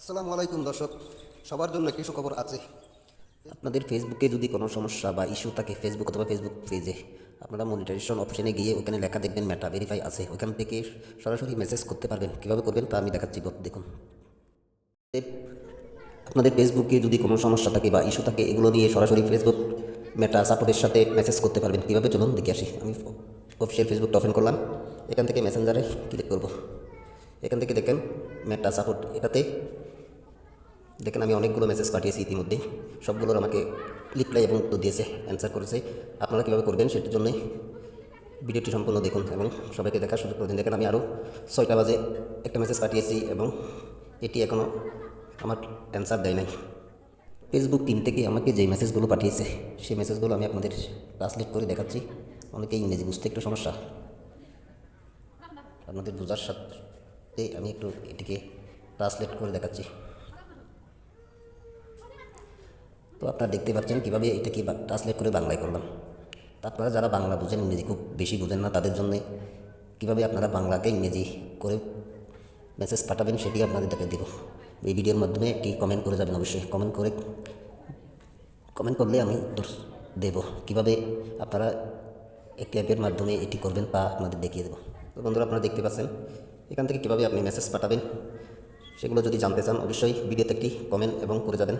আসসালামু আলাইকুম দর্শক, সবার জন্য কিছু খবর আছে। আপনাদের ফেসবুকে যদি কোনো সমস্যা বা ইস্যু থাকে ফেসবুক অথবা ফেসবুক পেজে আপনারা মনিটাইজেশন অপশনে গিয়ে ওখানে লেখা দেখবেন মেটা ভেরিফাই আছে। ওখান থেকে সরাসরি মেসেজ করতে পারবেন। কীভাবে করবেন তা আমি দেখাচ্ছি। দেখুন। আপনাদের ফেসবুকে যদি কোনো সমস্যা থাকে বা ইস্যু থাকে, এগুলো নিয়ে সরাসরি ফেসবুক মেটা সাপোর্টের সাথে মেসেজ করতে পারবেন। কীভাবে? চলুন, দেখে আসি। আমি অফিসিয়াল ফেসবুকটা ওপেন করলাম। এখান থেকে মেসেঞ্জারে ক্লিক করব। এখান থেকে দেখেন মেটা সাপোর্ট এটাতে দেখেন আমি অনেকগুলো মেসেজ পাঠিয়েছি ইতিমধ্যে। সবগুলোর আমাকে রিপ্লাই এবং উত্তর দিয়েছে অ্যান্সার করেছে। আপনারা কীভাবে করবেন সেটার জন্যই ভিডিওটি সম্পূর্ণ দেখুন এবং সবাইকে দেখার সুযোগ করে দিন। দেখেন আমি আরও ছয়টা বাজে একটা মেসেজ পাঠিয়েছি এবং এটি এখনও আমার অ্যান্সার দেয় নাই। ফেসবুক টিম থেকে আমাকে যে মেসেজগুলো পাঠিয়েছে, সেই মেসেজগুলো আমি আপনাদের ট্রান্সলেট করে দেখাচ্ছি। অনেকে ইংরেজি বুঝতে একটু সমস্যা। আপনাদের বোঝার সাথে আমি একটু এটিকে ট্রান্সলেট করে দেখাচ্ছি। তো আপনারা দেখতে পাচ্ছেন কীভাবে এটাকে ট্রান্সলেট করে বাংলায় করলাম। তা আপনারা যারা বাংলা বোঝেন, ইংরেজি খুব বেশি বোঝেন না, তাদের জন্য কীভাবে আপনারা বাংলাকে ইংরেজি করে মেসেজ পাঠাবেন সেটি আপনাদের দেখে দেব। এই ভিডিওর মাধ্যমে একটি কমেন্ট করে যাবেন অবশ্যই। কমেন্ট করে কমেন্ট করলে আমি উত্তর দেব কীভাবে আপনারা একটি অ্যাপের মাধ্যমে এটি করবেন তা আপনাদের দেখিয়ে দেবো। তো বন্ধুরা, আপনারা দেখতে পাচ্ছেন এখান থেকে কীভাবে আপনি মেসেজ পাঠাবেন, সেগুলো যদি জানতে চান অবশ্যই ভিডিওতে একটি কমেন্ট এবং করে যাবেন।